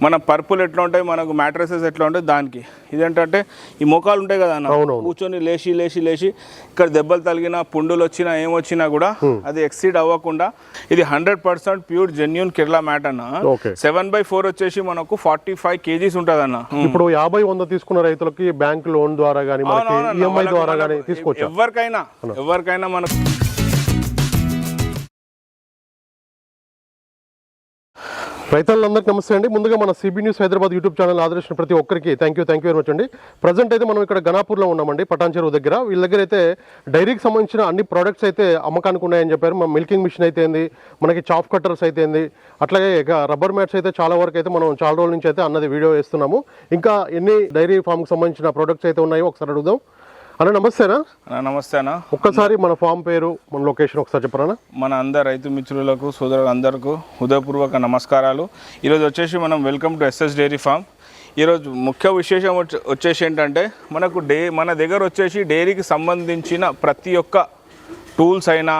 మన పర్పుల్ ఎట్లా ఉంటాయి? మనకు మ్యాట్రసెస్ ఎట్లా ఉంటాయి? దానికి. ఇదేంటంటే ఈ మోకాలు ఉంటాయి కదా అన్న. కూర్చొని లేచి లేచి లేచి ఇక్కడ దెబ్బలు తగిలినా పుండులు వచ్చినా ఏమొచ్చినా కూడా అది ఎక్సీడ్ అవ్వకుండా ఇది hundred percent pure genuine Kerala mat అన్న. సెవెన్ బై ఫోర్ వచ్చేసి మనకు ఫార్టీ ఫైవ్ కేజీస్ ఉంటుంది అన్న. ఇప్పుడు యాభై వంద తీసుకున్న రైతులకి బ్యాంక్ లోన్ ద్వారా కానీ. ఈఎంఐ వాళ్ళకు- ద్వారా కానీ వాళ్ళకు తీసుకోవచ్చా ఎవరికైనా ఎవరికైనా మనకు రైతులందరికీ నమస్తే అండి. ముందుగా మన CB news Hyderabad YouTube channel ఆదరించిన ప్రతి ఒక్కరికి thank you thank you very much అండి. ప్రజెంట్ అయితే మనం ఇక్కడ గణాపూర్లో ఉన్నామండి పటాన్ చెరువు దగ్గర. వీళ్ళ దగ్గర అయితే డైరీకి సంబంధించిన అన్ని ప్రోడక్ట్స్ అయితే అమ్మకానికి ఉన్నాయని చెప్పారు. మన మిల్కింగ్ మిషన్ అయితే ఏంది మనకి చాప్ కట్టర్స్ అయితే ఏంది అట్లాగే ఇక రబ్బర్ మ్యాట్స్ అయితే చాలా వరకు అయితే మనం చాలా రోజుల నుంచి అయితే అన్నది వీడియో వేస్తున్నాము. ఇంకా ఎన్ని డైరీ ఫామ్కి సంబంధించిన ప్రోడక్ట్స్ అయితే ఉన్నాయో ఒకసారి అడుగుదాం. అన్న నమస్తేనా అన్న, నమస్తే అన్న. ఒక్కసారి మన ఫామ్ పేరు మన లొకేషన్ ఒకసారి చెప్పరా మన అందరు రైతు మిత్రులకు సోదరులకు అందరికీ హృదయపూర్వక నమస్కారాలు. ఈరోజు వచ్చేసి మనం welcome to SS dairy farm. ఈరోజు ముఖ్య విశేషం వచ్చే- వచ్చేసి ఏంటంటే మనకు డే మన దగ్గర వచ్చేసి డైరీకి సంబంధించిన ప్రతి ఒక్క టూల్స్ అయినా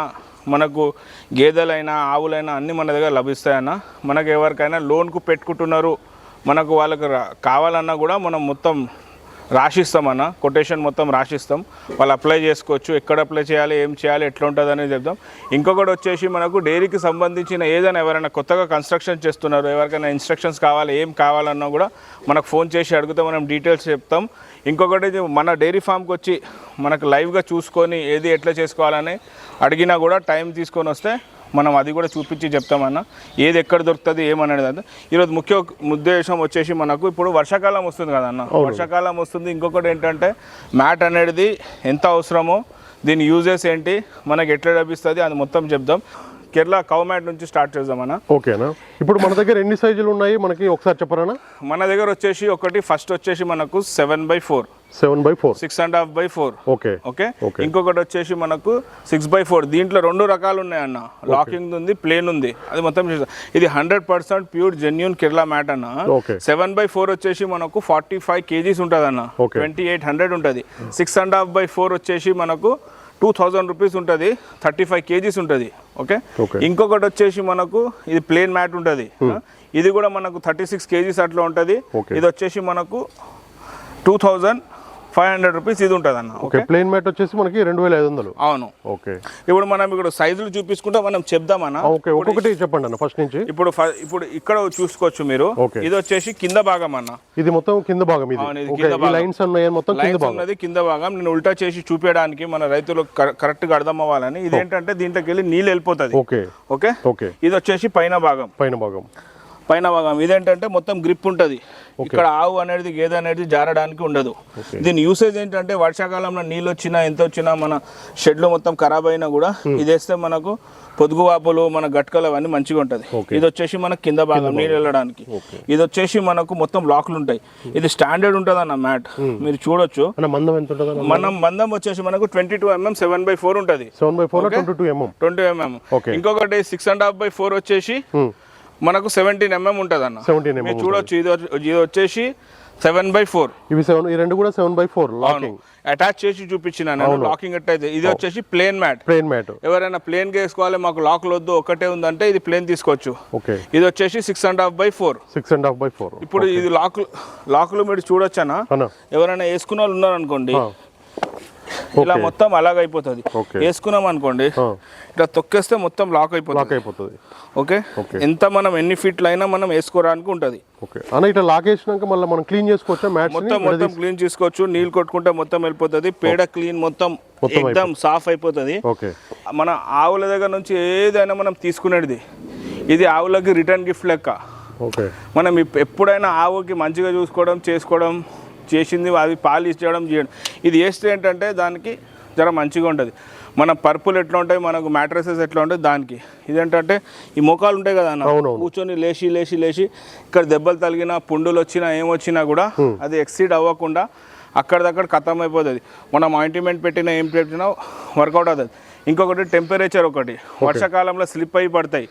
మనకు గేదెలైనా ఆవులైనా అన్నీ మన దగ్గర లభిస్తాయన్న మనకు ఎవరికైనా లోన్కు పెట్టుకుంటున్నారు మనకు వాళ్ళకి కావాలన్నా కూడా మనం మొత్తం రాసిస్తామన్న కొటేషన్ మొత్తం రాసిస్తాం. వాళ్ళు అప్లై చేసుకోవచ్చు. ఎక్కడ అప్లై చేయాలి ఏం చేయాలి ఎట్లా ఉంటుంది అనేది చెప్తాం ఇంకొకటి వచ్చేసి మనకు డైరీకి సంబంధించిన ఏదైనా ఎవరైనా కొత్తగా కన్స్ట్రక్షన్ చేస్తున్నారు ఎవరికైనా ఇన్స్ట్రక్షన్స్ కావాలి ఏం కావాలన్నా కూడా మనకు ఫోన్ చేసి అడిగితే మనం డీటెయిల్స్ చెప్తాం. ఇంకొకటి ఇది మన డైరీ ఫామ్కి వచ్చి మనకు లైవ్గా చూసుకొని ఏది ఎట్లా చేసుకోవాలని అడిగినా కూడా టైం తీసుకొని వస్తే మనం అది కూడా చూపించి చెప్తామన్న. ఏది ఎక్కడ దొరుకుతుంది ఏమనేది అది ఈరోజు ముఖ్య ఉద్దేశం వచ్చేసి మనకు ఇప్పుడు వర్షాకాలం వస్తుంది కదన్న వర్షాకాలం వస్తుంది. ఇంకొకటి ఏంటంటే మ్యాట్ అనేది ఎంత అవసరమో దీని యూజెస్ ఏంటి మనకి ఎట్లా లభిస్తుంది అది మొత్తం చెప్దాం. కేరళ కౌ మ్యాట్ నుంచి స్టార్ట్ చేద్దామన్న. ఓకేనా ఇప్పుడు మన దగ్గర ఎన్ని సైజులు ఉన్నాయి? మనకి ఒకసారి చెప్పరానా మన దగ్గర వచ్చేసి ఒకటి ఫస్ట్ వచ్చేసి మనకు seven by four seven by four. Six and half by four. Okay. Okay. ఇంకొకటి వచ్చేసి మనకు సిక్స్ బై ఫోర్. దీంట్లో రెండు రకాలు ఉన్నాయన్న లాకింగ్ ఉంది ప్లేన్ ఉంది. అది మొత్తం ఇది hundred percent pure genuine Kerala mat అన్న. సెవెన్ బై ఫోర్ వచ్చేసి మనకు ఫార్టీ ఫైవ్ కేజీస్ ఉంటుంది అన్న. ట్వంటీ ఎయిట్ హండ్రెడ్ ఉంటుంది. Six and half by four వచ్చేసి మనకు టూ థౌజండ్ రూపీస్ ఉంటుంది. థర్టీ ఫైవ్ కేజీస్ ఉంటుంది. ఓకే. ఇంకొకటి వచ్చేసి మనకు ఇది ప్లేన్ మ్యాట్ ఉంటుంది. ఇది కూడా మనకు థర్టీ సిక్స్ కేజీస్ అట్లా ఉంటుంది. ఇది వచ్చేసి మనకు two thousand five hundred rupees ఇది ఉంటుంది అన్న ఓకే? ప్లేన్ మ్యాట్ వచ్చేసి మనకి రెండు వేల ఐదు వందలు. అవును. ఓకే. ఇప్పుడు మనం ఇక్కడ సైజులు చూపించుకుంటే మనం చెప్దామన్నా. ఓకే ఒక్కొక్కటి చెప్పండి అన్న ఫస్ట్ నుంచి. ఇప్పుడు ఇప్పుడు ఇక్కడ చూసుకోవచ్చు మీరు. ఇది వచ్చేసి కింద భాగం అన్న. ఇది మొత్తం కింద భాగం ఇది. లైన్స్ ఉన్నాయి మొత్తం కింద భాగం. ఉన్నది కింద భాగం. నేను ఉల్టా చేసి చూపించడానికి మన రైతులకు కరెక్ట్గా అర్థం అవ్వాలని. ఇదేంటంటే దీంట్లోకి వెళ్ళి నీళ్ళు వెళ్ళిపోతుంది. ఓకే. ఓకే? ఓకే. ఇది వచ్చేసి పైన భాగం. పైన భాగం. పైన భాగం. ఇదేంటంటే మొత్తం గ్రిప్ ఉంటుంది. ఇక్కడ ఆవు అనేది గేదె అనేది జారడానికి ఉండదు. దీని యూసేజ్ ఏంటంటే వర్షాకాలంలో నీళ్ళు వచ్చినా ఎంత వచ్చినా మన షెడ్లు మొత్తం ఖరాబ్ అయినా కూడా ఇది వేస్తే మనకు పొదుగు వాపులు మన గట్కలు అవన్నీ మంచిగా ఉంటుంది. ఇది వచ్చేసి మనకు కింద భాగం నీళ్ళు వెళ్ళడానికి. ఇది వచ్చేసి మనకు మొత్తం లాక్లు ఉంటాయి. ఇది స్టాండర్డ్ ఉంటుంది అన్న మ్యాట్ మీరు చూడొచ్చు. మనం మందం వచ్చేసి మనకు twenty two MM seven by four ఉంటుంది seven by four twenty two MM twenty MM. ఇంకొకటి six and half by four వచ్చేసి మనకు సెవెంటీన్ ఎంఎం ఉంటుంది అన్న సెవెంటీన్ ఎంఎం చూడొచ్చు ఇది ఇది వచ్చేసి సెవెన్ బై ఫోర్ ఇవి సెవెన్ ఈ రెండు కూడా seven by four locking attach చేసి చూపించిన నేను లాకింగ్ ఎట్టయితే ఇది వచ్చేసి ప్లేన్ మ్యాట్ ప్లేన్ మ్యాట్ ఎవరైనా ప్లేన్గా వేసుకోవాలి మాకు లాక్ వద్దు ఒకటే ఉందంటే ఇది ప్లేన్ తీసుకోవచ్చు. ఓకే. ఇది వచ్చేసి six and half by four six and half by four ఇప్పుడు ఇది లాక్ లాక్లు మీరు చూడొచ్చనా? ఎవరైనా వేసుకున్న వాళ్ళు ఉన్నారనుకోండి. ఇలా మొత్తం అలాగ అయిపోతుంది Okay. వేసుకున్నాం అనుకోండి. ఇట్లా తొక్కేస్తే మొత్తం లాక్ అయిపోతుంది. లాక్ అయిపోతుంది. ఓకే. ఎంత మనం ఎన్ని ఫీట్లు అయినా మనం వేసుకోవడానికి ఉంటుంది ఓకే. అన్న ఇట్లా లాక్ వేసినాక మళ్ళీ మనం క్లీన్ చేసుకోవచ్చా మొత్తం మొత్తం క్లీన్ చేసుకోవచ్చు. నీళ్ళు కొట్టుకుంటే మొత్తం వెళ్ళిపోతుంది. పేడ క్లీన్ మొత్తం ఎక్దమ్ సాఫ్ అయిపోతుంది. ఓకే. మన ఆవుల దగ్గర నుంచి ఏదైనా మనం తీసుకునేది. ఇది ఆవులకి రిటర్న్ గిఫ్ట్ లెక్క. ఓకే. మనం ఎప్పుడైనా ఆవుకి మంచిగా చూసుకోవడం చేసుకోవడం చేసింది అవి పాలు ఇచ్చేయడం చేయడం. ఇది వేస్తే ఏంటంటే దానికి జర మంచిగా ఉంటుంది. మన పర్పుల్ ఎట్లా ఉంటాయి మనకు మ్యాట్రసెస్ ఎట్లా ఉంటాయి దానికి. ఇదేంటంటే ఈ మోకాలు ఉంటాయి కదా అన్న. కూర్చొని లేచి లేచి లేచి ఇక్కడ దెబ్బలు తగిలినా పుండులు వచ్చినా ఏమొచ్చినా కూడా అది ఎక్సీడ్ అవ్వకుండా అక్కడిదక్కడ ఖతం అయిపోతుంది మనం ఆయింట్మెంట్ పెట్టినా ఏం పెట్టినా వర్కౌట్ అవుతుంది. ఇంకొకటి టెంపరేచర్ ఒకటి. వర్షాకాలంలో స్లిప్ అయి పడతాయి.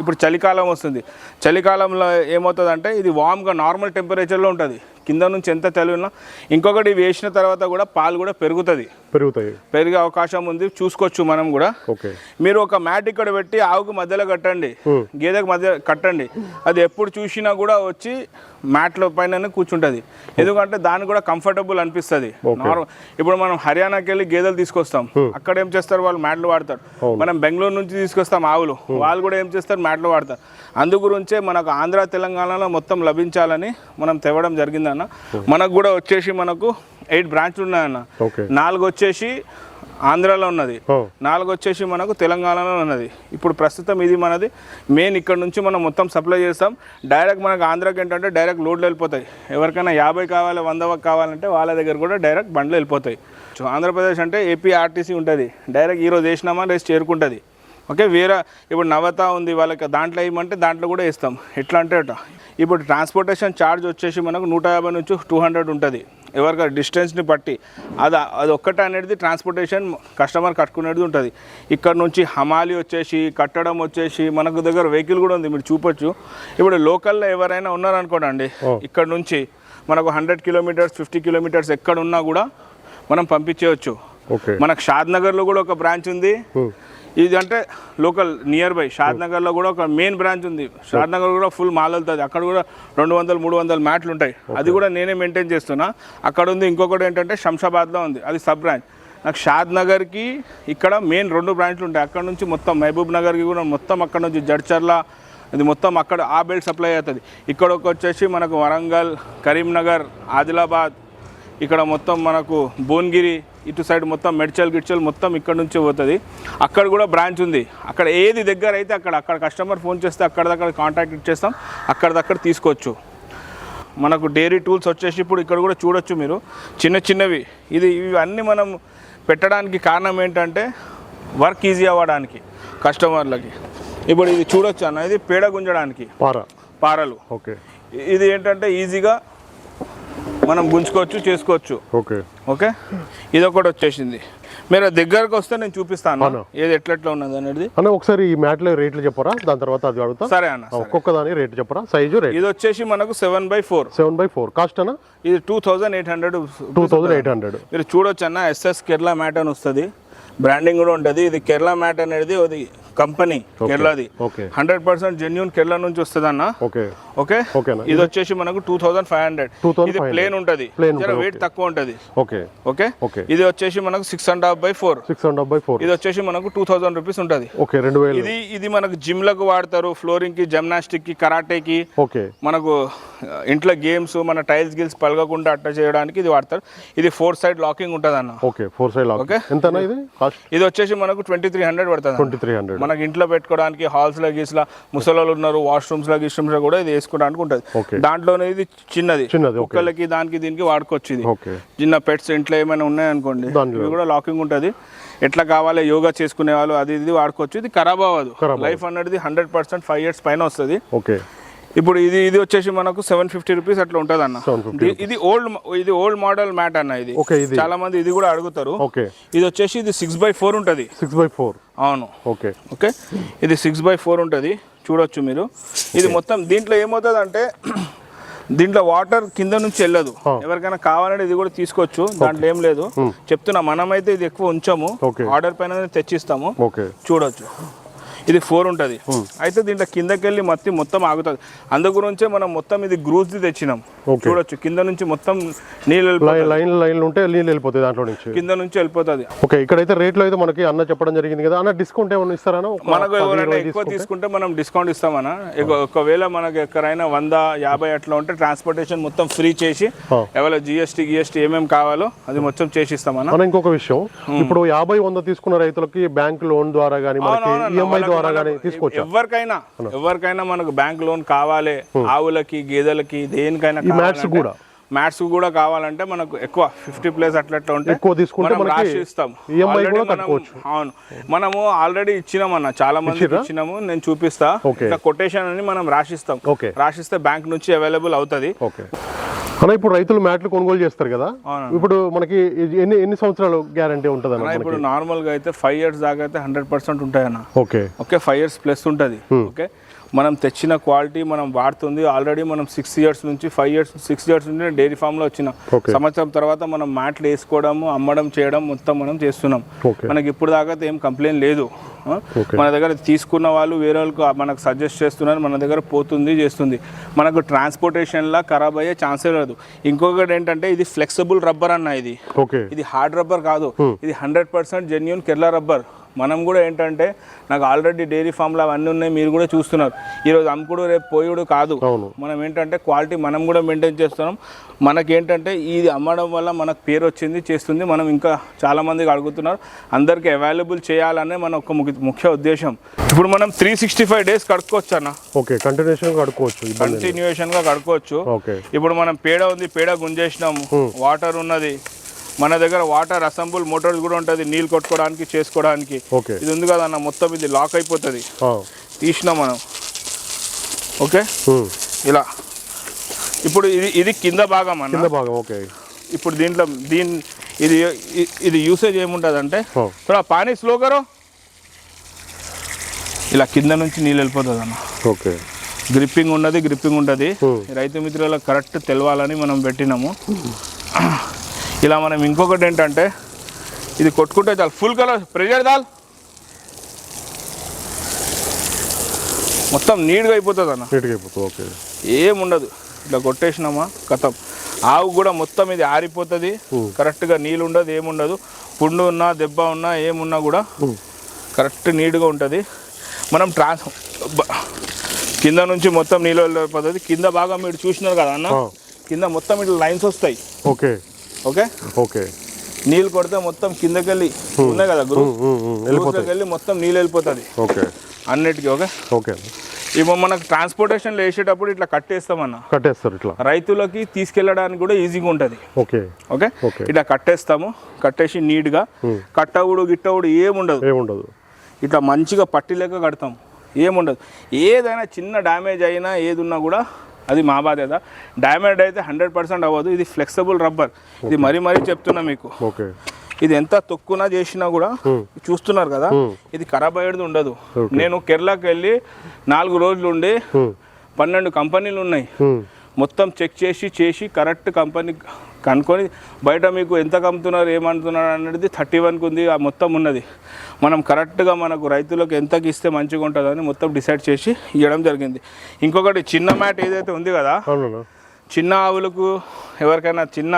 ఇప్పుడు చలికాలం వస్తుంది. చలికాలంలో ఏమవుతుంది అంటే ఇది వామ్గా నార్మల్ టెంపరేచర్లో ఉంటుంది. కింద నుంచి ఎంత తెలివినా ఇంకొకటి వేసిన తర్వాత కూడా పాలు కూడా పెరుగుతుంది. పెరుగుతాయి. పెరిగే అవకాశం ఉంది చూసుకోవచ్చు మనం కూడా. ఓకే. మీరు ఒక మ్యాట్ ఇక్కడ పెట్టి ఆవుకు మధ్యలో కట్టండి. గేదెకు మధ్య కట్టండి. అది ఎప్పుడు చూసినా కూడా వచ్చి మ్యాట్ల పైన కూర్చుంటది. ఎందుకంటే దానికి కూడా కంఫర్టబుల్ అనిపిస్తుంది. నార్మల్ ఇప్పుడు మనం హర్యానాకి వెళ్ళి గేదెలు తీసుకొస్తాం. అక్కడ ఏం చేస్తారు? వాళ్ళు మ్యాట్లు వాడతారు. మనం బెంగళూరు నుంచి తీసుకొస్తాం ఆవులు. వాళ్ళు కూడా ఏం చేస్తారు? మ్యాట్లు వాడతారు. అందు గురించే మనకు ఆంధ్ర తెలంగాణలో మొత్తం లభించాలని మనం తేవడం జరిగిందన్న. మనకు కూడా వచ్చేసి మనకు ఎయిట్ బ్రాంచ్లు ఉన్నాయన్న. నాలుగు వచ్చేసి ఆంధ్రాలో ఉన్నది. నాలుగు వచ్చేసి మనకు తెలంగాణలో ఉన్నది. ఇప్పుడు ప్రస్తుతం ఇది మనది. మెయిన్ ఇక్కడ నుంచి మనం మొత్తం సప్లై చేస్తాం. డైరెక్ట్ మనకు ఆంధ్రాకి ఏంటంటే డైరెక్ట్ లోడ్లు వెళ్ళిపోతాయి. ఎవరికైనా యాభై కావాలి వంద కావాలంటే వాళ్ళ దగ్గర కూడా డైరెక్ట్ బండ్లు వెళ్ళిపోతాయి. సో ఆంధ్రప్రదేశ్ అంటే ఏపీ ఆర్టీసీ ఉంటుంది. డైరెక్ట్ ఈరోజు వేసినామా రేపు చేరుకుంటుంది. ఓకే వేరే ఇప్పుడు నవత ఉంది వాళ్ళకి దాంట్లో వేయమంటే దాంట్లో కూడా ఇస్తాం ఎట్లా అంటే ఇప్పుడు ట్రాన్స్పోర్టేషన్ ఛార్జ్ వచ్చేసి మనకు నూట యాభై నుంచి టూ హండ్రెడ్ ఉంటుంది. ఎవరికి డిస్టెన్స్ని బట్టి. అది అది ఒక్కటే అనేది ట్రాన్స్పోర్టేషన్ కస్టమర్ కట్టుకునేది ఉంటుంది. ఇక్కడ నుంచి హమాలి వచ్చేసి కట్టడం వచ్చేసి మనకు దగ్గర వెహికల్ కూడా ఉంది మీరు చూపొచ్చు. ఇప్పుడు లోకల్లో ఎవరైనా ఉన్నారనుకోండి ఇక్కడ నుంచి మనకు హండ్రెడ్ కిలోమీటర్స్ ఫిఫ్టీ కిలోమీటర్స్ ఎక్కడ ఉన్నా కూడా మనం పంపించేయచ్చు. మనకు షాద్ నగర్లో కూడా ఒక బ్రాంచ్ ఉంది. ఇది అంటే లోకల్ నియర్ బై షాద్ నగర్లో కూడా ఒక మెయిన్ బ్రాంచ్ ఉంది. షాద్ నగర్ కూడా ఫుల్ మాల్ వెళ్తుంది. అక్కడ కూడా రెండు వందలు మూడు వందల మ్యాట్లు ఉంటాయి. అది కూడా నేనే మెయింటైన్ చేస్తున్నా. అక్కడ ఉంది ఇంకొకటి ఏంటంటే శంషాబాద్లో ఉంది. అది సబ్ బ్రాంచ్ నాకు షాద్ నగర్కి ఇక్కడ మెయిన్ రెండు బ్రాంచ్లు ఉంటాయి. అక్కడ నుంచి మొత్తం మహబూబ్ నగర్కి కూడా మొత్తం అక్కడ నుంచి జడ్చర్ల ఇది మొత్తం అక్కడ ఆ బెల్ట్ సప్లై అవుతుంది. ఇక్కడ ఒక వచ్చేసి మనకు వరంగల్ కరీంనగర్ ఆదిలాబాద్ ఇక్కడ మొత్తం మనకు భువనగిరి ఇటు సైడ్ మొత్తం మెడ్చల్ గిడ్చల్ మొత్తం ఇక్కడ నుంచి పోతుంది. అక్కడ కూడా బ్రాంచ్ ఉంది. అక్కడ ఏది దగ్గర అయితే అక్కడ అక్కడ కస్టమర్ ఫోన్ చేస్తే అక్కడ దగ్గర కాంటాక్ట్ ఇచ్చేస్తాం అక్కడ దగ్గర తీసుకోవచ్చు. మనకు డైరీ టూల్స్ వచ్చేసి ఇప్పుడు ఇక్కడ కూడా చూడొచ్చు మీరు. చిన్న చిన్నవి. ఇది ఇవన్నీ మనం పెట్టడానికి కారణం ఏంటంటే వర్క్ ఈజీ అవ్వడానికి కస్టమర్లకి ఇప్పుడు ఇది చూడొచ్చు అన్న. ఇది పేడ గుంజడానికి. పార. పారలు. ఓకే. ఇది ఏంటంటే ఈజీగా మనం గుంజుకోవచ్చు చేసుకోవచ్చు. ఓకే. ఓకే? ఇది ఒకటి వచ్చేసింది. మీరు దగ్గరకు వస్తే నేను చూపిస్తాను. ఏది ఎట్లెట్లా ఉన్నది అనేది. అన్న ఒకసారి ఈ మ్యాట్లో రేట్లు చెప్పరా? దాని తర్వాత అది అడుగుతా. సరే అన్న ఒక్కొక్క దాని రేట్ చెప్పరా? Size rate. ఇది వచ్చేసి మనకు seven by four seven by four cost అన్న? ఇది two thousand eight hundred two thousand eight hundred మీరు చూడొచ్చు అన్న ఎస్ఎస్ కేరళ మ్యాట్ అని వస్తుంది. బ్రాండింగ్ కూడా ఉంటుంది. ఇది కేరళ మ్యాట్ అనేది అది కంపెనీ కేరళది. హండ్రెడ్ పర్సెంట్ జెన్యున్ కేరళ నుంచి వస్తుంది అన్న ఓకే? ఓకే ఇది వచ్చేసి మనకు టూ థౌసండ్ ఫైవ్ హండ్రెడ్. 2500. ఇది ప్లేన్ ఉంటుంది. వెయిట్ తక్కువ ఉంటుంది. ఓకే. ఓకే? ఇది వచ్చేసి మనకు six and half by four six and half by four ఇది వచ్చేసి మనకు టూ థౌసండ్ రూపీస్ ఉంటుంది. ఓకే రెండు వేలు. ఇది ఇది మనకు జిమ్లకు వాడతారు. ఫ్లోరింగ్కి జిమ్నాస్టిక్కి కరాటేకి ఓకే. మనకు ఇంట్లో గేమ్స్ మన టైల్స్ గిల్స్ పలగకుండా అట్ట చేయడానికి ఇది వాడతారు. ఇది ఫోర్ సైడ్ లాకింగ్ ఉంటుంది అన్న okay four side lock okay. ఎంత ఇది? కాస్ట్ ఇది వచ్చేసి మనకు ట్వంటీ త్రీ హండ్రెడ్ పడుతుంది. ట్వంటీ త్రీ హండ్రెడ్ మనకి ఇంట్లో పెట్టుకోవడానికి హాల్స్లో గీస్లా ముసలోళ్ళు ఉన్నారు వాష్రూమ్స్లో గీస్రూమ్స్లో కూడా ఇది వేసుకోవడానికి ఉంటుంది. దాంట్లోనే ఇది చిన్నది. చిన్నది. కుక్కలకి దానికి దీనికి వాడుకోవచ్చు ఇది. చిన్న పెట్స్ ఇంట్లో ఏమైనా ఉన్నాయనుకోండి. ఇవి కూడా లాకింగ్ ఉంటుంది. ఎట్లా కావాలి యోగా చేసుకునే వాళ్ళు అది ఇది వాడుకోవచ్చు. ఇది ఖరాబ్ అవ్వదు. లైఫ్ అనేది హండ్రెడ్ పర్సెంట్ ఫైవ్ ఇయర్స్ పైన వస్తుంది. ఓకే. ఇప్పుడు ఇది ఇది వచ్చేసి మనకు సెవెన్ ఫిఫ్టీ రూపీస్ అట్లా ఉంటుంది అన్న 750 ఇది- ఓల్డ్ ఇది ఓల్డ్ మోడల్ మ్యాట్ అన్న ఇది. చాలా మంది ఇది కూడా అడుగుతారు. ఓకే ఇది వచ్చేసి ఇది సిక్స్ బై ఫోర్ ఉంటుంది. సిక్స్ బై ఫోర్ అవును. ఓకే ఓకే ఇది సిక్స్ బై ఫోర్ ఉంటుంది. చూడొచ్చు మీరు. ఇది మొత్తం దీంట్లో ఏమవుతుంది అంటే దీంట్లో వాటర్ కింద నుంచి వెళ్ళదు. ఎవరికైనా కావాలంటే ఇది కూడా తీసుకోవచ్చు. దాంట్లో ఏం లేదు. చెప్తున్నా మనమైతే ఇది ఎక్కువ ఉంచాము. ఆర్డర్ పైన తెచ్చిస్తాము. ఓకే చూడొచ్చు. ఇది ఫోర్ ఉంటుంది. అయితే దీంట్లో కిందకి వెళ్ళి మత్తి మొత్తం ఆగుతుంది. అందు గురించే మనం మొత్తం ఇది గ్రూజ్ది తెచ్చినాం. చూడొచ్చు. కింద నుంచి మొత్తం నీళ్ళు వెళ్ళిపోతుంది. లైన్ లైన్ లైన్లు ఉంటే నీళ్ళు వెళ్ళిపోతాయి దాంట్లో నుంచి. కింద నుంచి వెళ్ళిపోతుంది. ఓకే ఇక్కడైతే రేట్లో అయితే మనకి అన్న చెప్పడం జరిగింది కదా. అన్న డిస్కౌంట్ ఏమైనా ఇస్తారా మనకు ఎవరైనా ఎక్కువ తీసుకుంటే? మనం డిస్కౌంట్ ఇస్తామన్నా. ఒకవేళ మనకు ఎక్కడైనా వంద యాభై అట్లా ఉంటే ట్రాన్స్పోర్టేషన్ మొత్తం ఫ్రీ చేసి. ఎవరైనా జిఎస్టీ గిఎస్టీ ఏమేమి కావాలో అది మొత్తం చేసి ఇస్తామన్నా ఇంకొక విషయం. ఇప్పుడు యాభై వంద తీసుకున్న రైతులకి బ్యాంక్ లోన్ ద్వారా కానీ మనకి. ఈఎంఐ ద్వారా కానీ మనకు తీసుకోవచ్చా? ఎవరికైనా ఎవరికైనా మనకు బ్యాంక్ లోన్ కావాలి ఆవులకి గేదెలకి దేనికైనా ఈ మ్యాట్స్ కూడా? మ్యాట్స్ కూడా కావాలంటే మనకు ఎక్కువ ఫిఫ్టీ ప్లేస్ అట్లా ఉంటే ఎక్కువ తీసుకుంటే రాసి ఇస్తాం కట్టుకోవచ్చు. అవును. మనము ఆల్రెడీ ఇచ్చినామన్న చాలా మంది ఇచ్చినాము నేను చూపిస్తా. కొటేషన్ అని మనం రాసిస్తాం. రాసిస్తే బ్యాంక్ నుంచి అవైలబుల్ అవుతుంది. అన్న ఇప్పుడు రైతులు మ్యాట్లు కొనుగోలు చేస్తారు కదా. ఇప్పుడు మనకి ఎన్ని ఎన్ని సంవత్సరాలు గ్యారంటీ ఉంటుంది అన్న ఇప్పుడు నార్మల్గా అయితే ఫైవ్ ఇయర్స్ దాకా అయితే hundred percent ఉంటాయన్న. Okay. Okay five years plus ఉంటుంది. ఓకే? మనం తెచ్చిన క్వాలిటీ మనం వాడుతుంది. ఆల్రెడీ మనం సిక్స్ ఇయర్స్ నుంచి ఫైవ్ ఇయర్స్ సిక్స్ ఇయర్స్ నుంచి డైరీ ఫామ్లో వచ్చిన. సంవత్సరం తర్వాత మనం మ్యాట్లు వేసుకోవడము అమ్మడం చేయడం మొత్తం మనం చేస్తున్నాం. మనకి ఇప్పుడు దాకా ఏం కంప్లైంట్ లేదు. మన దగ్గర తీసుకున్న వాళ్ళు వేరే వాళ్ళకు మనకు సజెస్ట్ చేస్తున్నారు మన దగ్గర పోతుంది చేస్తుంది. మనకు ట్రాన్స్పోర్టేషన్లా ఖరాబ్ అయ్యే ఛాన్సే లేదు. ఇంకొకటి ఏంటంటే ఇది ఫ్లెక్సిబుల్ రబ్బర్ అన్న ఇది. ఇది హార్డ్ రబ్బర్ కాదు. ఇది hundred percent genuine Kerala rubber మనం కూడా ఏంటంటే నాకు ఆల్రెడీ డైరీ ఫామ్లో అవన్నీ ఉన్నాయి మీరు కూడా చూస్తున్నారు. ఈరోజు అమ్ముడు రేపు పోయుడు కాదు. మనం ఏంటంటే క్వాలిటీ మనం కూడా మెయింటైన్ చేస్తున్నాం. మనకేంటంటే ఇది అమ్మడం వల్ల మనకు పేరు వచ్చింది చేస్తుంది. మనం ఇంకా చాలా మందికి అడుగుతున్నారు. అందరికీ అవైలబుల్ చేయాలనే మన ఒక ముఖ్య- ఉద్దేశం. ఇప్పుడు మనం త్రీ సిక్స్టీ ఫైవ్ డేస్ కడుక్కోవచ్చు అన్న. ఓకే కంటిన్యూషన్ కడుక్కోవచ్చు ఇబ్బంది లేదు. కంటిన్యూషన్గా కడుక్కోవచ్చు. ఓకే. ఇప్పుడు మనం పేడ ఉంది పేడ గుంజేసినాము. వాటర్ ఉన్నది. మన దగ్గర వాటర్ అసెంబుల్ మోటార్స్ కూడా ఉంటుంది నీళ్ళు కొట్టుకోవడానికి చేసుకోవడానికి. ఇది ఉంది కదా అన్న మొత్తం ఇది లాక్ అయిపోతుంది. తీసినాం మనం. ఓకే. ఇలా. ఇప్పుడు ఇది ఇది కింద భాగం అన్న. కింద భాగం ఓకే. ఇప్పుడు దీంట్లో దీని ఇది ఇది యూసేజ్ ఏముంటుంది అంటే థోడా పానీ స్లో కరో ఇలా కింద నుంచి నీళ్ళు వెళ్ళిపోతుంది అన్న ఓకే. గ్రిప్పింగ్ ఉన్నది గ్రిప్పింగ్ ఉంటుంది. రైతు మిత్రులకు కరెక్ట్ తెలవాలని మనం పెట్టినాము. ఇలా మనం ఇంకొకటి ఏంటంటే ఇది కొట్టుకుంటే చాలు. ఫుల్ కలర్ ప్రెషర్ దాల్ మొత్తం నీట్గా అయిపోతుంది అన్న. నీట్గా అయిపోతుంది. ఓకే. ఏముండదు. ఇట్లా కొట్టేసినామా? కథం. ఆవు కూడా మొత్తం ఇది ఆరిపోతుంది. కరెక్ట్గా నీళ్ళు ఉండదు ఏముండదు. పుండు ఉన్నా దెబ్బ ఉన్నా ఏమున్నా కూడా. కరెక్ట్ నీట్గా ఉంటుంది. మనం ట్రాన్స్ కింద నుంచి మొత్తం నీళ్ళు వెళ్ళిపోతుంది కింద బాగా మీరు చూసినారు కదా అన్న? కింద మొత్తం ఇట్లా లైన్స్ వస్తాయి. ఓకే. ఓకే? ఓకే. నీళ్ళు కొడితే మొత్తం కిందకెళ్ళి ఉన్నాయి కదా గురు ఉమ్, ఉమ్, ఉమ్. వెళ్ళిపోతాయి. వెళ్ళి మొత్తం నీళ్ళు వెళ్ళిపోతుంది. ఓకే. అన్నిటికీ ఓకే? ఓకే. ఇప్పుడు మనకు ట్రాన్స్పోర్టేషన్లో వేసేటప్పుడు ఇట్లా కట్టేస్తామన్న. కట్టేస్తారు ఇట్లా. రైతులకి తీసుకెళ్ళడానికి కూడా ఈజీగా ఉంటుంది. ఓకే. ఓకే. ఇట్లా కట్టేస్తాము. కట్టేసి నీట్గా కట్టవుడు గిట్టవుడు ఏముండదు ఏముండదు. ఇట్లా మంచిగా పట్టి లెక్క కడతాం ఏముండదు ఏదైనా చిన్న డ్యామేజ్ అయినా ఏది ఉన్నా కూడా అది మా బాధ్యత. డ్యామేజ్ అయితే హండ్రెడ్ పర్సెంట్ అవ్వదు. ఇది ఫ్లెక్సిబుల్ రబ్బర్ ఇది మరీ మరీ చెప్తున్నా మీకు. ఇది ఎంత తొక్కున చేసినా కూడా చూస్తున్నారు కదా ఇది ఖరాబ్ అయ్యేది ఉండదు. నేను కేరళకి వెళ్ళి నాలుగు రోజులు ఉండి ఉమ్, పన్నెండు కంపెనీలు ఉన్నాయి. మొత్తం చెక్ చేసి చేసి కరెక్ట్ కంపెనీ కనుక్కొని బయట మీకు ఎంత కమ్ముతున్నారు ఏమంటున్నారు అనేది థర్టీ వన్కి ఉంది ఆ మొత్తం ఉన్నది. మనం కరెక్ట్గా మనకు రైతులకు ఎంతకి ఇస్తే మంచిగా ఉంటుందని మొత్తం డిసైడ్ చేసి ఇవ్వడం జరిగింది. ఇంకొకటి చిన్న మ్యాట్ ఏదైతే ఉంది కదా చిన్న ఆవులకు ఎవరికైనా చిన్న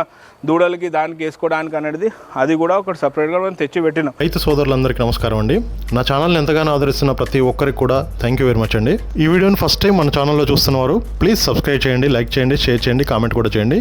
దూడలకి దానికి వేసుకోవడానికి అనేది అది కూడా ఒకటి సపరేట్గా మనం తెచ్చి పెట్టినాం. రైతు సోదరులందరికీ నమస్కారం అండి. నా ఛానల్ని ఎంతగానో ఆదరిస్తున్న ప్రతి ఒక్కరికి కూడా థ్యాంక్ యూ వెరీ మచ్ అండి. ఈ వీడియోని ఫస్ట్ టైం మన ఛానల్లో చూస్తున్నవారు ప్లీజ్ సబ్స్క్రైబ్ చేయండి లైక్ చేయండి షేర్ చేయండి కామెంట్ కూడా చేయండి.